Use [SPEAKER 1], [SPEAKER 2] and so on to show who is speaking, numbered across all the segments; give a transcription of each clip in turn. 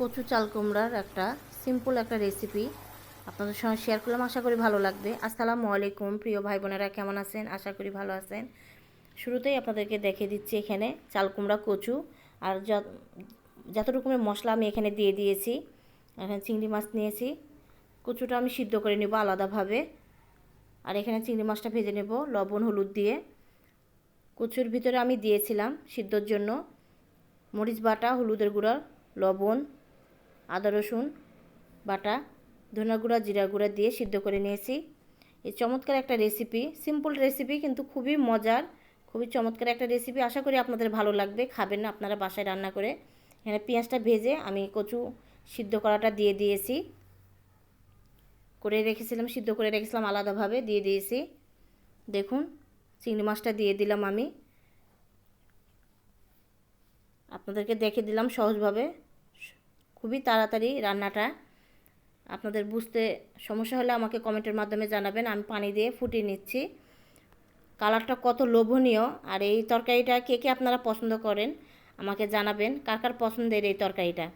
[SPEAKER 1] কচু চাল কুমড়ার একটা সিম্পল একটা রেসিপি আপনাদের সঙ্গে শেয়ার করলাম। আশা করি ভালো লাগবে। আসসালামু আলাইকুম, প্রিয় ভাই বোনেরা, কেমন আছেন? আশা করি ভালো আছেন। শুরুতেই আপনাদেরকে দেখিয়ে দিচ্ছি এখানে চাল কুমড়া, কচু। আর যত রকমের মশলা আমি এখানে দিয়ে দিয়েছি, এখানে চিংড়ি মাছ নিয়েছি। কচুটা আমি সিদ্ধ করে নেব আলাদাভাবে। আর এখানে চিংড়ি মাছটা ভেজে নেব, লবণ, হলুদ দিয়ে। কচুর ভিতরে আমি দিয়েছিলাম সিদ্ধর জন্য মরিচ বাটা, হলুদের গুঁড়া, লবণ আদা, রসুন বাটা ধনা গুঁড়া, জিরা গুঁড়া দিয়ে সিদ্ধ করে নিয়েছি। এই চমৎকার একটা রেসিপি সিম্পল রেসিপি কিন্তু খুবই মজার, খুবই চমৎকার একটা রেসিপি আশা করি আপনাদের ভালো লাগবে, খাবেন আপনারা বাসায় রান্না করে। এখানে পেঁয়াজটা ভেজে আমি কচু সিদ্ধ করাটা দিয়ে দিয়েছি। করে রেখেছিলাম, সিদ্ধ করে রেখেছিলাম আলাদাভাবে, দিয়ে দিয়েছি। দেখুন, চিংড়ি মাছটা দিয়ে দিলাম আমি। আপনাদেরকে দেখে দিলাম সহজভাবে। খুবই তাড়াতাড়ি রান্নাটা। আপনাদের বুঝতে সমস্যা হলে আমাকে কমেন্টের মাধ্যমে জানাবেন, আমি পানি দিয়ে ফুটিয়ে নিচ্ছি। কালারটা কত লোভনীয়, আর এই তরকারিটা কে কে আপনারা পছন্দ করেন আমাকে জানাবেন, কার কার পছন্দের এই তরকারিটা।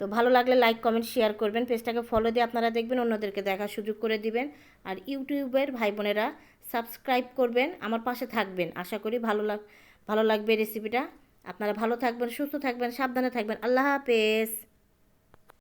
[SPEAKER 1] তো ভালো লাগলে লাইক, কমেন্ট, শেয়ার করবেন, পেজটাকে ফলো দিয়ে আপনারা দেখবেন, অন্যদেরকে দেখার সুযোগ করে দিবেন। আর ইউটিউবের ভাই বোনেরা সাবস্ক্রাইব করবেন, আমার পাশে থাকবেন। আশা করি ভালো লাগ, ভালো লাগবে রেসিপিটা আপনারা ভালো থাকবেন, সুস্থ থাকবেন, সাবধানে থাকবেন। আল্লাহ হাফেজ।